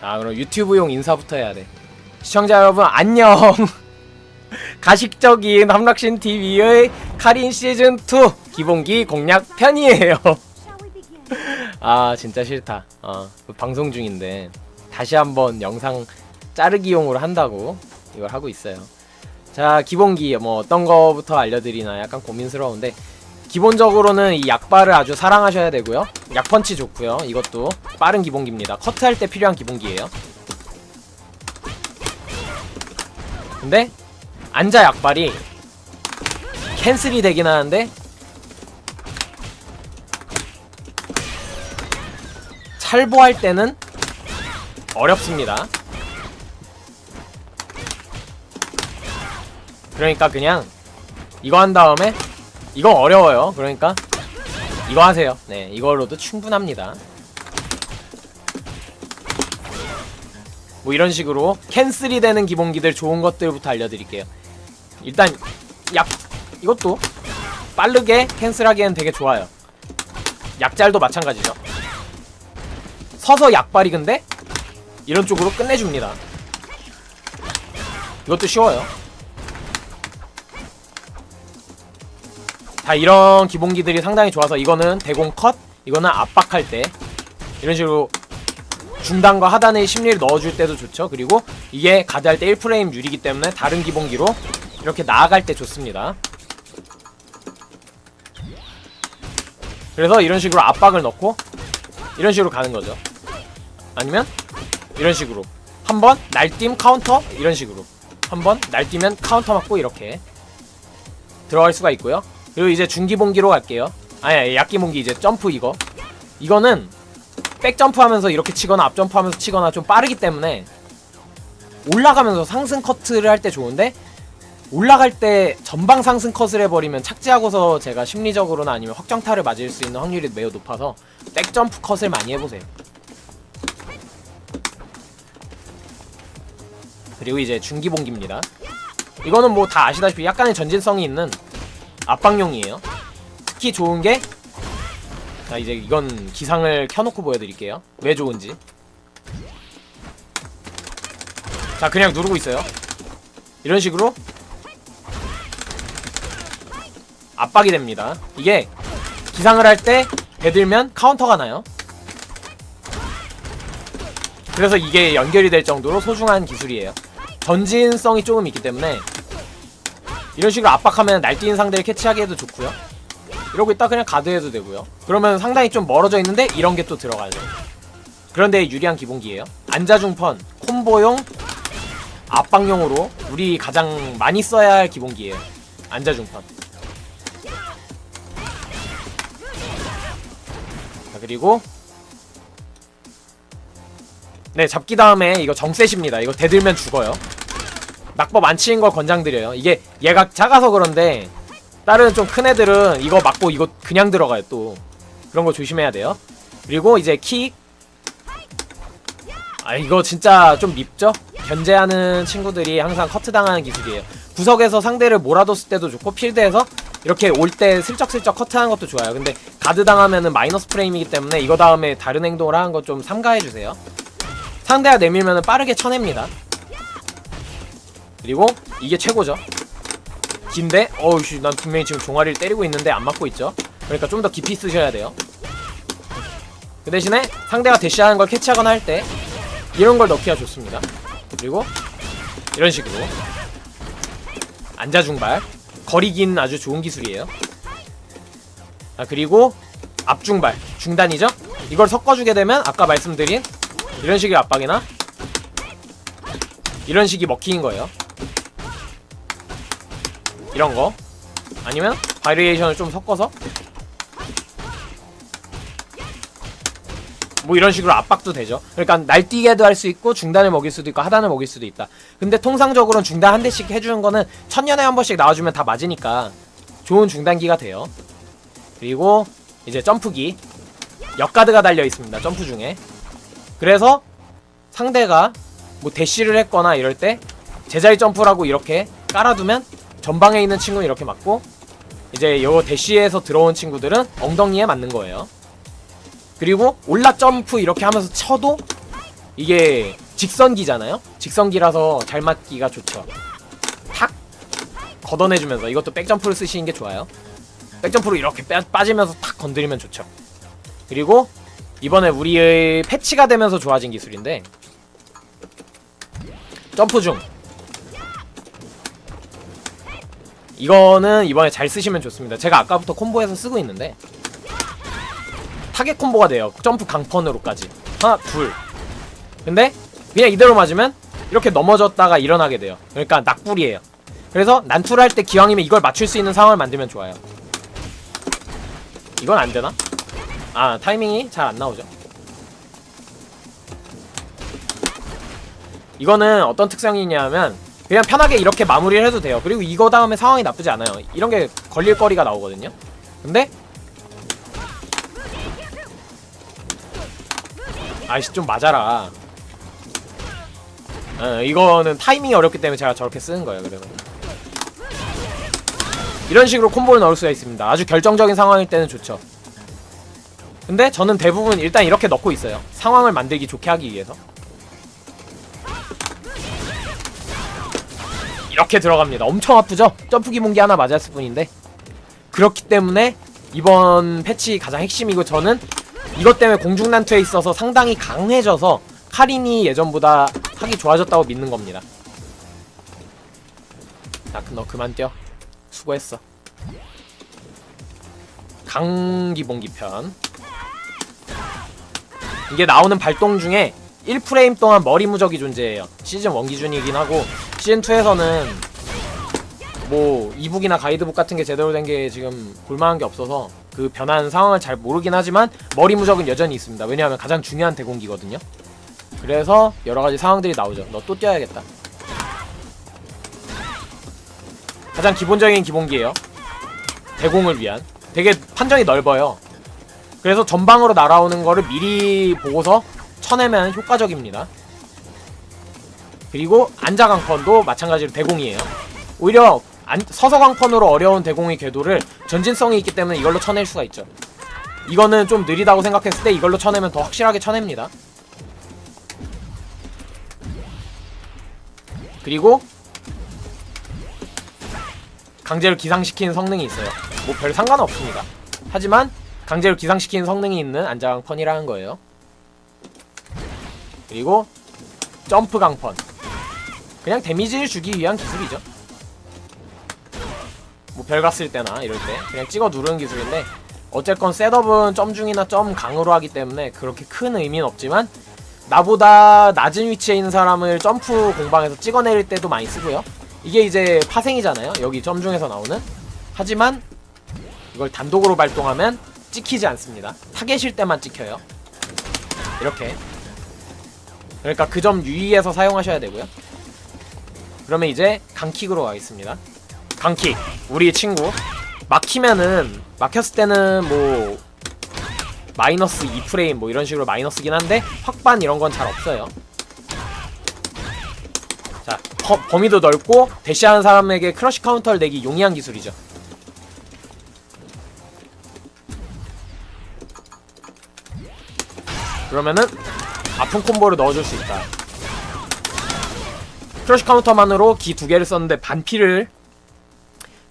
아 그럼 유튜브용 인사부터 해야 돼. 시청자 여러분 안녕. 가식적인 함락신 TV의 카린 시즌 2 기본기 공략 편이에요. 아 진짜 싫다. 어 방송 중인데 다시 한번 영상 자르기용으로 한다고 이걸 하고 있어요. 자 기본기 뭐 어떤 거부터 알려드리나 약간 고민스러운데 기본적으로는 이 약발을 아주 사랑하셔야 되고요. 약펀치 좋고요. 이것도 빠른 기본기입니다. 커트할 때 필요한 기본기예요. 근데 앉아 약발이 캔슬이 되긴 하는데 탈보할 때는 어렵습니다. 그러니까 그냥 이거 한 다음에 이거 어려워요. 그러니까 이거 하세요. 네, 이걸로도 충분합니다. 뭐 이런 식으로 캔슬이 되는 기본기들 좋은 것들부터 알려드릴게요. 일단 약 이것도 빠르게 캔슬하기엔 되게 좋아요. 약잘도 마찬가지죠. 서서 약발이 근데 이런 쪽으로 끝내줍니다. 이것도 쉬워요. 자 이런 기본기들이 상당히 좋아서 이거는 대공 컷, 이거는 압박할 때 이런 식으로 중단과 하단의 심리를 넣어줄 때도 좋죠. 그리고 이게 가드할 때 1프레임 유리기 때문에 다른 기본기로 이렇게 나아갈 때 좋습니다. 그래서 이런 식으로 압박을 넣고 이런 식으로 가는 거죠. 아니면 이런 식으로 한번 날뛰면 카운터 이런 식으로 한번 날뛰면 카운터 맞고 이렇게 들어갈 수가 있고요. 그리고 이제 중기본기로 갈게요. 아니 약기본기 이제 점프 이거 이거는 백 점프하면서 이렇게 치거나 앞 점프하면서 치거나 좀 빠르기 때문에 올라가면서 상승 커트를 할 때 좋은데 올라갈 때 전방 상승 컷을 해버리면 착지하고서 제가 심리적으로나 아니면 확정타를 맞을 수 있는 확률이 매우 높아서 백 점프 컷을 많이 해보세요. 그리고 이제 중기본기입니다. 이거는 뭐 다 아시다시피 약간의 전진성이 있는 압박용이에요. 특히 좋은 게, 자 이제 이건 기상을 켜놓고 보여드릴게요. 왜 좋은지. 자 그냥 누르고 있어요. 이런 식으로 압박이 됩니다. 이게 기상을 할 때 대들면 카운터가 나요. 그래서 이게 연결이 될 정도로 소중한 기술이에요. 전진성이 조금 있기 때문에 이런 식으로 압박하면 날뛰는 상대를 캐치하기에도 좋고요. 이러고 있다 그냥 가드해도 되고요. 그러면 상당히 좀 멀어져 있는데 이런 게 또 들어가죠. 그런데 유리한 기본기예요. 안자중펀, 콤보용, 압박용으로 우리 가장 많이 써야 할 기본기예요. 안자중펀. 자 그리고 네 잡기 다음에 이거 정셋입니다 이거 대들면 죽어요 낙법 안 치는 걸 권장드려요. 이게 얘가 작아서 그런데 다른 좀 큰 애들은 이거 맞고 이거 그냥 들어가요 또. 그런 거 조심해야 돼요. 그리고 이제 킥 아 이거 진짜 좀 밉죠? 견제하는 친구들이 항상 커트 당하는 기술이에요. 구석에서 상대를 몰아뒀을 때도 좋고 필드에서 이렇게 올 때 슬쩍슬쩍 커트하는 것도 좋아요. 근데 가드 당하면은 마이너스 프레임이기 때문에 이거 다음에 다른 행동을 하는 거 좀 삼가해주세요. 상대가 내밀면은 빠르게 쳐냅니다. 그리고 이게 최고죠. 긴데 어우씨 난 분명히 지금 종아리를 때리고 있는데 안 맞고 있죠. 그러니까 좀 더 깊이 쓰셔야 돼요. 그 대신에 상대가 대시하는 걸 캐치하거나 할 때 이런 걸 넣기가 좋습니다. 그리고 이런 식으로 앉아중발 거리긴 아주 좋은 기술이에요. 자 그리고 앞중발 중단이죠. 이걸 섞어주게 되면 아까 말씀드린 이런 식의 압박이나 이런 식이 먹히는 거예요. 이런 거 아니면 바리에이션을 좀 섞어서 뭐 이런 식으로 압박도 되죠. 그러니까 날뛰게도 할 수 있고 중단을 먹일 수도 있고 하단을 먹일 수도 있다. 근데 통상적으로는 중단 한 대씩 해주는 거는 천년에 한 번씩 나와주면 다 맞으니까 좋은 중단기가 돼요. 그리고 이제 점프기 역가드가 달려 있습니다. 점프 중에 그래서 상대가 뭐 대시를 했거나 이럴 때 제자리 점프라고 이렇게 깔아두면 전방에 있는 친구는 이렇게 맞고 이제 요 대시에서 들어온 친구들은 엉덩이에 맞는 거예요. 그리고 올라 점프 이렇게 하면서 쳐도 이게 직선기잖아요. 직선기라서 잘 맞기가 좋죠. 탁 걷어내주면서 이것도 백점프를 쓰시는 게 좋아요. 백점프로 이렇게 빼, 빠지면서 탁 건드리면 좋죠. 그리고 이번에 우리의 패치가 되면서 좋아진 기술인데 점프 중 이거는 이번에 잘 쓰시면 좋습니다. 제가 아까부터 콤보에서 쓰고 있는데 타겟 콤보가 돼요. 점프 강펀으로까지 하나 둘 근데 그냥 이대로 맞으면 이렇게 넘어졌다가 일어나게 돼요. 그러니까 낙불이에요. 그래서 난투를 할 때 기왕이면 이걸 맞출 수 있는 상황을 만들면 좋아요. 이건 안 되나? 아 타이밍이 잘 안 나오죠. 이거는 어떤 특성이냐면 그냥 편하게 이렇게 마무리를 해도 돼요. 그리고 이거 다음에 상황이 나쁘지 않아요. 이런 게 걸릴 거리가 나오거든요. 근데 아이씨 좀 맞아라. 어, 이거는 타이밍이 어렵기 때문에 제가 저렇게 쓰는 거예요. 그래서 이런 식으로 콤보를 넣을 수가 있습니다. 아주 결정적인 상황일 때는 좋죠. 근데 저는 대부분 일단 이렇게 넣고 있어요. 상황을 만들기 좋게 하기 위해서. 이렇게 들어갑니다. 엄청 아프죠? 점프 기본기 하나 맞았을 뿐인데. 그렇기 때문에 이번 패치 가장 핵심이고 저는 이것 때문에 공중난투에 있어서 상당히 강해져서 카린이 예전보다 하기 좋아졌다고 믿는 겁니다. 자, 너 그만 뛰어. 수고했어. 강기본기 편. 이게 나오는 발동 중에 1프레임 동안 머리 무적이 존재해요. 시즌 1 기준이긴 하고 시즌 2에서는 뭐 이북이나 가이드북 같은 게 제대로 된 게 지금 볼만한 게 없어서 그 변한 상황을 잘 모르긴 하지만 머리 무적은 여전히 있습니다. 왜냐하면 가장 중요한 대공기거든요. 그래서 여러 가지 상황들이 나오죠. 너 또 뛰어야겠다. 가장 기본적인 기본기예요. 대공을 위한. 되게 판정이 넓어요. 그래서 전방으로 날아오는 거를 미리 보고서 쳐내면 효과적입니다. 그리고 안자강펀도 마찬가지로 대공이에요. 오히려 안, 서서강펀으로 어려운 대공의 궤도를 전진성이 있기 때문에 이걸로 쳐낼 수가 있죠. 이거는 좀 느리다고 생각했을 때 이걸로 쳐내면 더 확실하게 쳐냅니다. 그리고 강제로 기상시키는 성능이 있어요. 뭐 별 상관없습니다. 하지만 강제로 기상시키는 성능이 있는 안자강펀이라는 거예요. 그리고 점프 강펀. 그냥 데미지를 주기 위한 기술이죠. 뭐 별 갔을 때나 이럴 때 그냥 찍어 누르는 기술인데 어쨌건 셋업은 점중이나 점 강으로 하기 때문에 그렇게 큰 의미는 없지만 나보다 낮은 위치에 있는 사람을 점프 공방에서 찍어내릴 때도 많이 쓰고요. 이게 이제 파생이잖아요. 여기 점중에서 나오는. 하지만 이걸 단독으로 발동하면 찍히지 않습니다. 타겟일 때만 찍혀요. 이렇게. 그러니까 그 점 유의해서 사용하셔야 되고요. 그러면 이제 강킥으로 가겠습니다. 강킥. 우리 친구. 막히면은 막혔을 때는 뭐 마이너스 2프레임 뭐 이런 식으로 마이너스긴 한데 확반 이런 건 잘 없어요. 자, 범, 범위도 넓고 대시하는 사람에게 크러쉬 카운터를 내기 용이한 기술이죠. 그러면은 아픈 콤보를 넣어줄 수 있다. 크러쉬 카운터만으로 기 두 개를 썼는데 반피를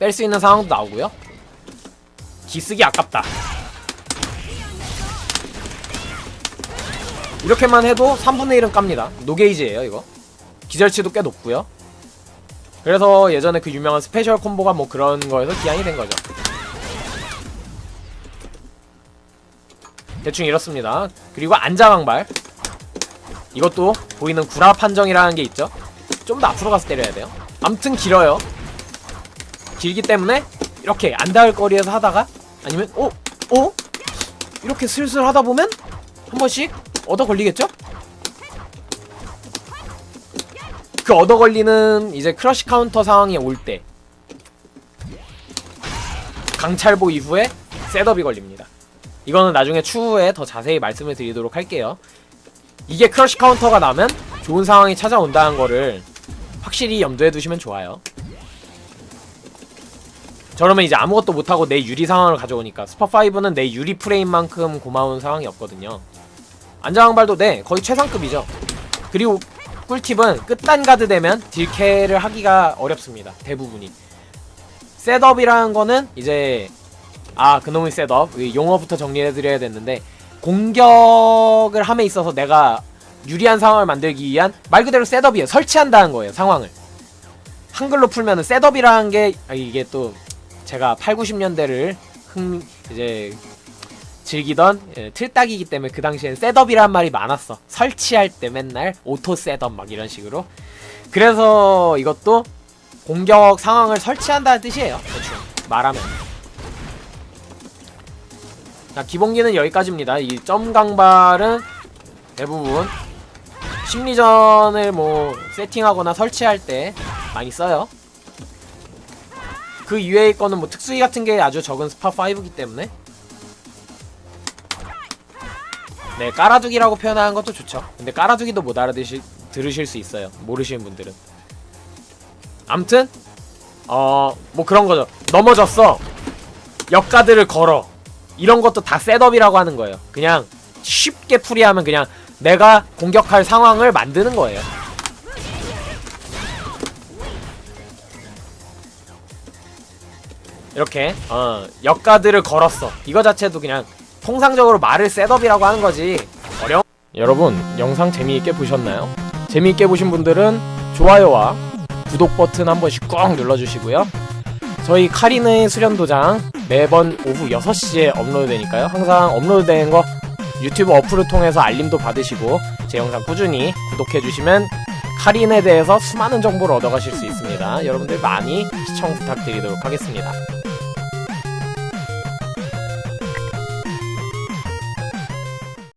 뺄 수 있는 상황도 나오고요. 기 쓰기 아깝다. 이렇게만 해도 3분의 1은 깝니다. 노게이지예요 이거. 기절치도 꽤 높고요. 그래서 예전에 그 유명한 스페셜 콤보가 뭐 그런 거에서 기한이 된 거죠. 대충 이렇습니다. 그리고 안자강발. 이것도 보이는 구라 판정이라는 게 있죠. 좀 더 앞으로 가서 때려야 돼요. 암튼 길어요. 길기 때문에 이렇게 안 닿을 거리에서 하다가 아니면 어? 어? 이렇게 슬슬 하다 보면 한 번씩 얻어 걸리겠죠? 그 얻어 걸리는 이제 크러쉬 카운터 상황이 올때 강찰보 이후에 셋업이 걸립니다. 이거는 나중에 추후에 더 자세히 말씀을 드리도록 할게요. 이게 크러쉬 카운터가 나면 좋은 상황이 찾아온다는 거를 확실히 염두에 두시면 좋아요. 저러면 이제 아무것도 못하고 내 유리 상황을 가져오니까 스파5는 내 유리 프레임만큼 고마운 상황이 없거든요. 안장발도 네 거의 최상급이죠. 그리고 꿀팁은 끝단 가드 되면 딜캐를 하기가 어렵습니다. 대부분이. 셋업이라는 거는 이제 아 그놈의 셋업 이 용어부터 정리해드려야 됐는데 공격을 함에 있어서 내가 유리한 상황을 만들기 위한 말 그대로 셋업이에요. 설치한다는 거예요. 상황을. 한글로 풀면은 셋업이라는 게 아, 이게 또 제가 8, 90년대를 흥 이제 즐기던 예, 틀딱이기 때문에 그 당시엔 셋업이란 말이 많았어. 설치할 때 맨날 오토 셋업 막 이런 식으로. 그래서 이것도 공격 상황을 설치한다는 뜻이에요. 대충 말하면. 자 기본기는 여기까지입니다. 이 점 강발은 대부분 심리전을 뭐 세팅하거나 설치할 때 많이 써요. 그 이외의 거는 뭐 특수기 같은 게 아주 적은 스파 5이기 때문에 네 깔아두기라고 표현하는 것도 좋죠. 근데 깔아두기도 못 알아들으실 들으실 수 있어요. 모르시는 분들은. 암튼 어 뭐 그런 거죠. 넘어졌어. 역가드를 걸어. 이런 것도 다 셋업이라고 하는 거예요. 그냥 쉽게 풀이하면 그냥 내가 공격할 상황을 만드는 거예요. 이렇게 어 역가드를 걸었어. 이거 자체도 그냥 통상적으로 말을 셋업이라고 하는 거지. 어려. 여러분 영상 재미있게 보셨나요? 재미있게 보신 분들은 좋아요와 구독 버튼 한 번씩 꾹 눌러주시고요. 저희 카리네 수련도장 매번 오후 6시에 업로드 되니까요. 항상 업로드 되는 거 유튜브 어플을 통해서 알림도 받으시고 제 영상 꾸준히 구독해주시면 카린에 대해서 수많은 정보를 얻어가실 수 있습니다. 여러분들 많이 시청 부탁드리도록 하겠습니다.